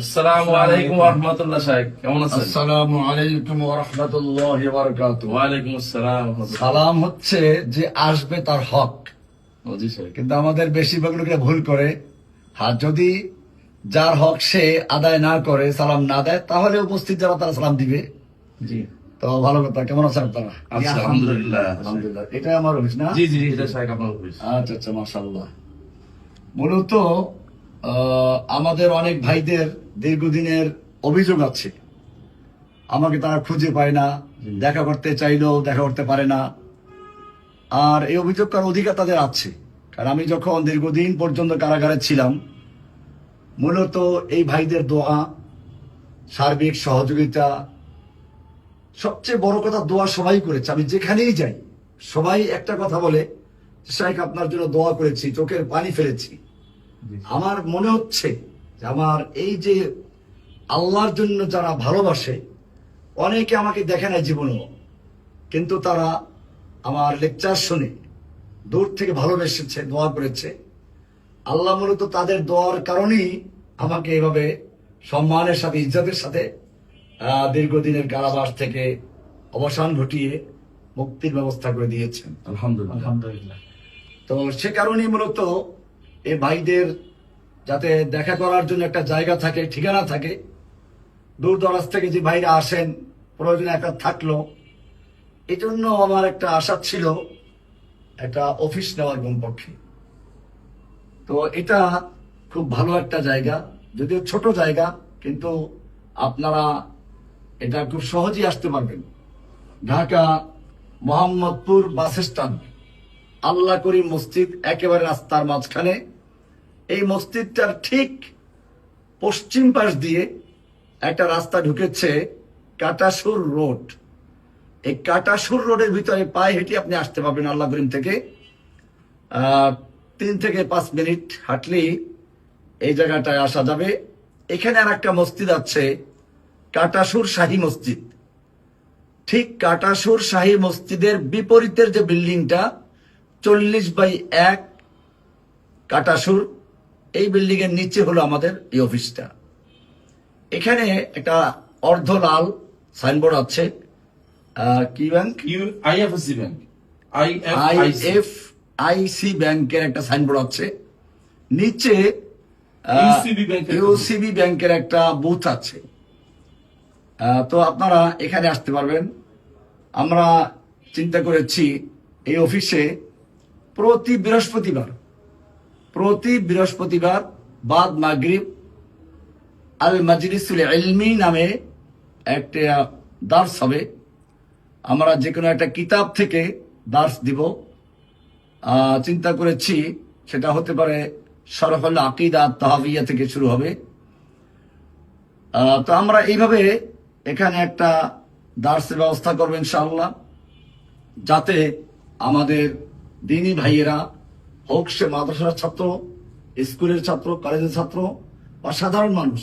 আসসালামু আলাইকুম রহমতুল্লাহ সাহেব কেমন আছেন? আসসালামু আলাইকুম ওরহমতুল্লাহ ওয়ালাইকুম আসসালাম সালাম হচ্ছে যে আসবে তার হক। কিন্তু আমাদের বেশিরভাগ লোকেরা ভুল করে। আর যদি যার হক সে আদায় না করে সালাম না দেয় তাহলে উপস্থিত যারা তারা সালাম দিবে। জি। তো ভালো কথা কেমন আছেন আপনারা? আচ্ছা, আলহামদুলিল্লাহ। আলহামদুলিল্লাহ। এটা আমার অফিস না? জি জি এটা সাহেব আপনার অফিস। আচ্ছা আচ্ছা মাশাল্লাহ মূলত আমাদের অনেক ভাইদের দীর্ঘদিনের অভিযোগ আছে। আমাকে তারা খুঁজে পায় না, দেখা করতে চাইলেও দেখা করতে পারে না। আর এই অভিযোগ করার অধিকার তাদের আছে। কারণ আমি যখন দীর্ঘদিন পর্যন্ত কারাগারে ছিলাম, মূলত এই ভাইদের দোয়া, সার্বিক সহযোগিতা, সবচেয়ে বড় কথা দোয়া সবাই করেছে। আমি যেখানেই যাই, সবাই একটা কথা বলে শাহেখ আপনার জন্য দোয়া করেছি, চোখের পানি ফেলেছি। আমার মনে হচ্ছে যে আমার এই যে আল্লাহর জন্য যারা ভালোবাসে অনেকে আমাকে দেখে না জীবনেও কিন্তু তারা আমার লেকচার শুনে দূর থেকে ভালোবেসেছে দোয়া করেছে। আল্লাহ মূলত তাদের দোয়ার কারণেই আমাকে এভাবে সম্মানের সাথে ইজ্জতের সাথে দীর্ঘদিনের কারাবাস থেকে অবসান ঘটিয়ে মুক্তির ব্যবস্থা করে দিয়েছেন। আলহামদুলিল্লাহ আলহামদুলিল্লাহ। তো সে কারণেই মূলত এই ভাইদের যাতে দেখা করার জন্য একটা জায়গা থাকে, ঠিকানা থাকে দূর দরাজ থেকে যে ভাইরা আসেন, প্রয়োজনে একটা থাকল এই জন্য আমার একটা আশা ছিল একটা অফিস নেওয়ার কমপক্ষে। তো এটা খুব ভালো একটা জায়গা, যদিও ছোট জায়গা, কিন্তু আপনারা এটা খুব সহজেই আসতে পারবেন। ঢাকা মোহাম্মদপুর বাস স্ট্যান্ড আল্লাহ করিম মসজিদ, একেবারে রাস্তার মাঝখানে। এই মসজিদটার ঠিক পশ্চিম পাশ দিয়ে একটা রাস্তা ঢুকেছে কাটাসুর রোড। এই কাটাসুর রোডের ভিতরে পায়ে হেঁটে আপনি আসতে পারবেন আল্লাহ করিম থেকে। তিন থেকে পাঁচ মিনিট হাঁটলেই এই জায়গাটায় আসা যাবে। এখানে আর একটা মসজিদ আছে, কাটাসুর শাহী মসজিদ। ঠিক কাটাসুর শাহী মসজিদের বিপরীতের যে বিল্ডিংটা, চল্লিশ বাই এক কাটাসুর। এই বিল্ডিং এর নিচে হলো আমাদের এই অফিসটা এখানে একটা অর্ধ লাল সাইনবোর্ড আছে কি bank U IFSC bank I IFIC F I C ব্যাংকের একটা সাইনবোর্ড আছে। নিচে ইউসিবি ব্যাংকের একটা বুথ আছে। তো আপনারা এখানে আসতে পারবেন। আমরা চিন্তা করেছি এই অফিসে প্রতি বৃহস্পতিবার প্রতি বৃহস্পতিবার বাদ মাগরিব আল মাজলিসুল ইলমি নামে একটা দার্স হবে। আমরা যে কোনো একটা কিতাব থেকে দার্স দিব। চিন্তা করেছি সেটা হতে পারে সরফল আকিদা তাহাবিয়া থেকে শুরু হবে। তো আমরা এইভাবে এখানে একটা দার্সের ব্যবস্থা করব ইনশাআল্লাহ, যাতে আমাদের দিনী ভাইয়েরা হোক সে মাদ্রাসার ছাত্র স্কুলের ছাত্র কলেজের ছাত্র বা সাধারণ মানুষ।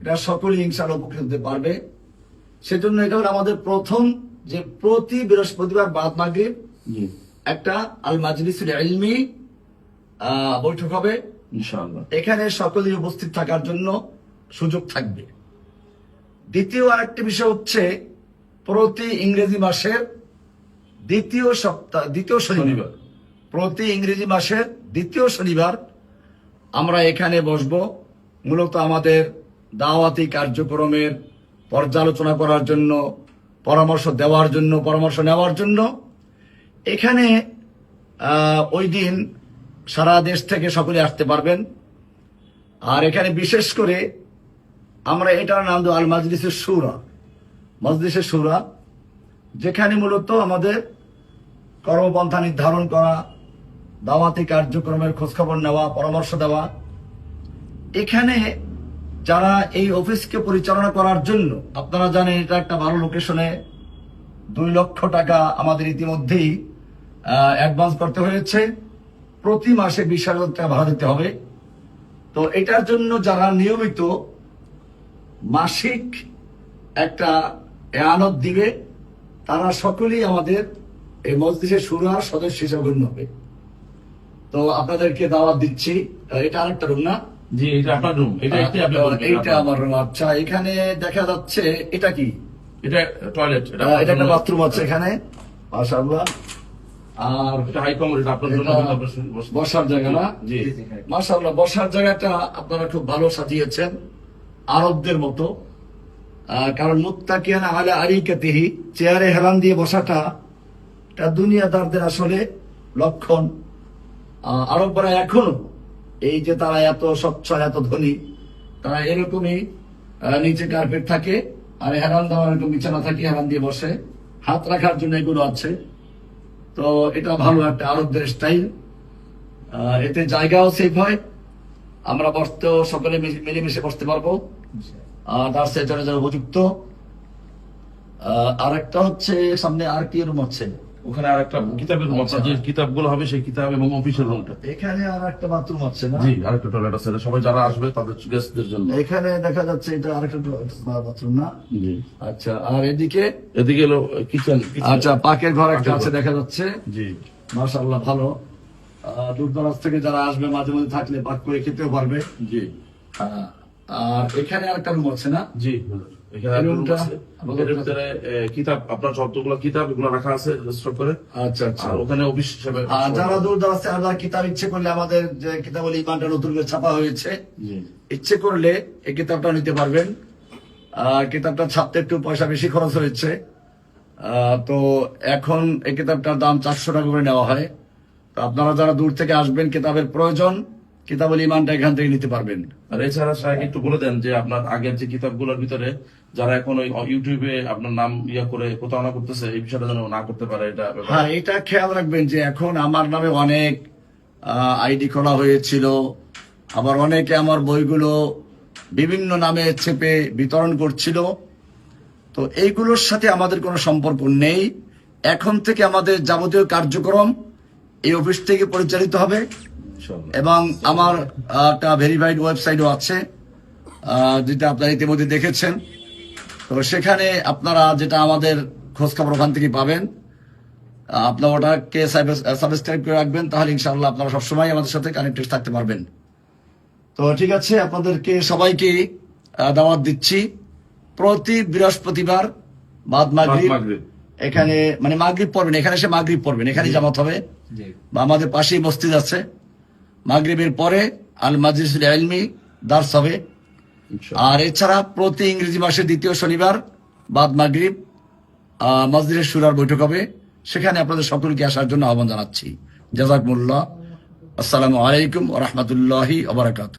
এটা সকলেই হিংসার উপকৃত হতে পারবে। সেজন্য এটা হলো আমাদের প্রথম যে প্রতি বৃহস্পতিবার বাদ মাগরিব একটা আল মাজলিসুল ইলমি বৈঠক হবে। ইনশাআল্লাহ। এখানে সকলেই উপস্থিত থাকার জন্য সুযোগ থাকবে। দ্বিতীয় আরেকটি বিষয় হচ্ছে প্রতি ইংরেজি মাসের দ্বিতীয় সপ্তাহ দ্বিতীয় শনিবার। প্রতি ইংরেজি মাসের দ্বিতীয় শনিবার আমরা এখানে বসব। মূলত আমাদের দাওয়াতি কার্যক্রমের পর্যালোচনা করার জন্য, পরামর্শ দেওয়ার জন্য, পরামর্শ নেওয়ার জন্য। এখানে ওই দিন সারা দেশ থেকে সকলে আসতে পারবেন। আর এখানে বিশেষ করে আমরা এটার নাম দেবো আল মাজলিসের সুরা। মজলিসের সুরা, যেখানে মূলত আমাদের কর্মপন্থা নির্ধারণ করা দাওয়াতি কার্যক্রমের খোঁজখবর নেওয়া, পরামর্শ দেওয়া। এখানে যারা এই অফিসকে পরিচালনা করার জন্য, আপনারা জানেন এটা একটা ভালো লোকেশনে দুই লক্ষ টাকা আমাদের ইতিমধ্যেই অ্যাডভান্স করতে হয়েছে। প্রতি মাসে বিশ হাজার টাকা ভাড়া দিতে হবে। তো এটার জন্য যারা নিয়মিত মাসিক একটা এয়ানত দিবে, তারা সকলেই আমাদের এই মসজিদের সুরার সদস্য হিসেবে গণ্য হবে। তো আপনাদেরকে দাওয়াত দিচ্ছি। এটা আরেকটা রুম না? জি এটা আপনার রুম এটা এইটা আমার room। আচ্ছা এখানে দেখা যাচ্ছে এটা কি? এটা টয়লেট এটা একটা বাথরুম আছে এখানে। মাশাআল্লাহ। আর বসার জায়গা না? জি মাশাআল্লাহ বসার জায়গাটা আপনারা খুব ভালো সাজিয়েছেন আরবদের মতো। কারণ মুত্তাকিয়ান আলা আরিকাতিহি চেয়ারে হেলান দিয়ে বসাটা এটা দুনিয়াদারদের আসলে লক্ষণ। আরবরা এখনও এই যে তারা এত স্বচ্ছ এত ধনী তারা এরকমই নিচে কার্পেট থাকে আর হেলান দেওয়ার এরকম বিছানা থাকে হেরান দিয়ে বসে। হাত রাখার জন্য এগুলো আছে। তো এটা ভালো একটা আরবদের স্টাইল এতে জায়গাও সেফ হয়। আমরা বসতেও সকলে মিলে- মিলেমিশে বসতে পারব। তার সে জন্য উপযুক্ত। আহ, আর একটা হচ্ছে সামনে আর কি রুম আছে? ওখানে আর একটা কিতাবের যে কিতাবগুলো হবে সেই কিতাব এবং অফিসের রুমটা। এখানে আর একটা বাথরুম আছে না? জি আরেকটা টয়লেট আছে। সবাই যারা আসবে তাদের গেস্টদের জন্য। এখানে দেখা যাচ্ছে এটা আরেকটা বাথরুম না? জি। আচ্ছা আর এদিকে? এদিকে এলো কিচেন আচ্ছা পাকের ঘর একটা আছে দেখা যাচ্ছে। জি। মাশাআল্লাহ ভালো। আহ, দূর দরাজ থেকে যারা আসবে মাঝে মাঝে থাকলে পাক করে খেতেও পারবে। জি। আহ, আর এখানে আরেকটা রুম আছে না? জি এখানে রুমটা ভিতরে কিতাব আপনার যতগুলো কিতাব এগুলো রাখা আছে করে। আচ্ছা আচ্ছা। ওখানে অফিস হিসেবে আর যারা দূর কিতাব ইচ্ছে করলে আমাদের যে ইমানটা নতুন করে ছাপা হয়েছে। ইচ্ছে করলে এই কিতাবটা নিতে পারবেন। আর কিতাবটা ছাপতে একটু পয়সা বেশি খরচ হয়েছে। আহ, তো এখন এই কিতাবটার দাম চারশো টাকা করে নেওয়া হয়। তো আপনারা যারা দূর থেকে আসবেন কিতাবের প্রয়োজন কিতাবুল ইমানটা এখান থেকে নিতে পারবেন। আর এছাড়া সাহেব একটু বলে দেন যে আপনার আগের যে কিতাবগুলোর ভিতরে যারা এখন ইউটিউবে আপনার নাম ইয়া করে প্রতারণা করতেছে এই বিষয়টা যেন না করতে পারে এটা হ্যাঁ এটা খেয়াল রাখবেন যে এখন আমার নামে অনেক আইডি খোলা হয়েছিল। আবার অনেকে আমার বইগুলো বিভিন্ন নামে চেপে বিতরণ করছিল। তো এইগুলোর সাথে আমাদের কোনো সম্পর্ক নেই। এখন থেকে আমাদের যাবতীয় কার্যক্রম এই অফিস থেকে পরিচালিত হবে। এবং আমার একটা ভেরিফাইড ওয়েবসাইটও আছে যেটা আপনারা ইতিমধ্যে দেখেছেন। তো সেখানে আপনারা যেটা আমাদের খোঁজ খবর ওখান থেকে পাবেন আপনারা ওটাকে সাবস্ক্রাইব করে রাখবেন তাহলে ইনশাআল্লাহ আপনারা সবসময় আমাদের সাথে কানেক্টেড থাকতে পারবেন। তো ঠিক আছে আপনাদেরকে সবাইকে দাওয়াত দিচ্ছি। প্রতি বৃহস্পতিবার বাদ মাগরিব। এখানে মানে মাগরিব পড়বেন এখানে এসে মাগরিব পড়বেন এখানেই জামাত হবে। বা আমাদের পাশেই মসজিদ আছে। মাগরিবের পরে আল মাজলিসুল আলমি দার্স হবে। আর এছাড়া প্রতি ইংরেজি মাসের দ্বিতীয় শনিবার বাদ মাগরিব মসজিদের সুরার বৈঠক হবে। সেখানে আপনাদের সকলকে আসার জন্য আহ্বান জানাচ্ছি। জাজাকুল্লাহ আসসালামু আলাইকুম রহমতুল্লাহি আবরাকাত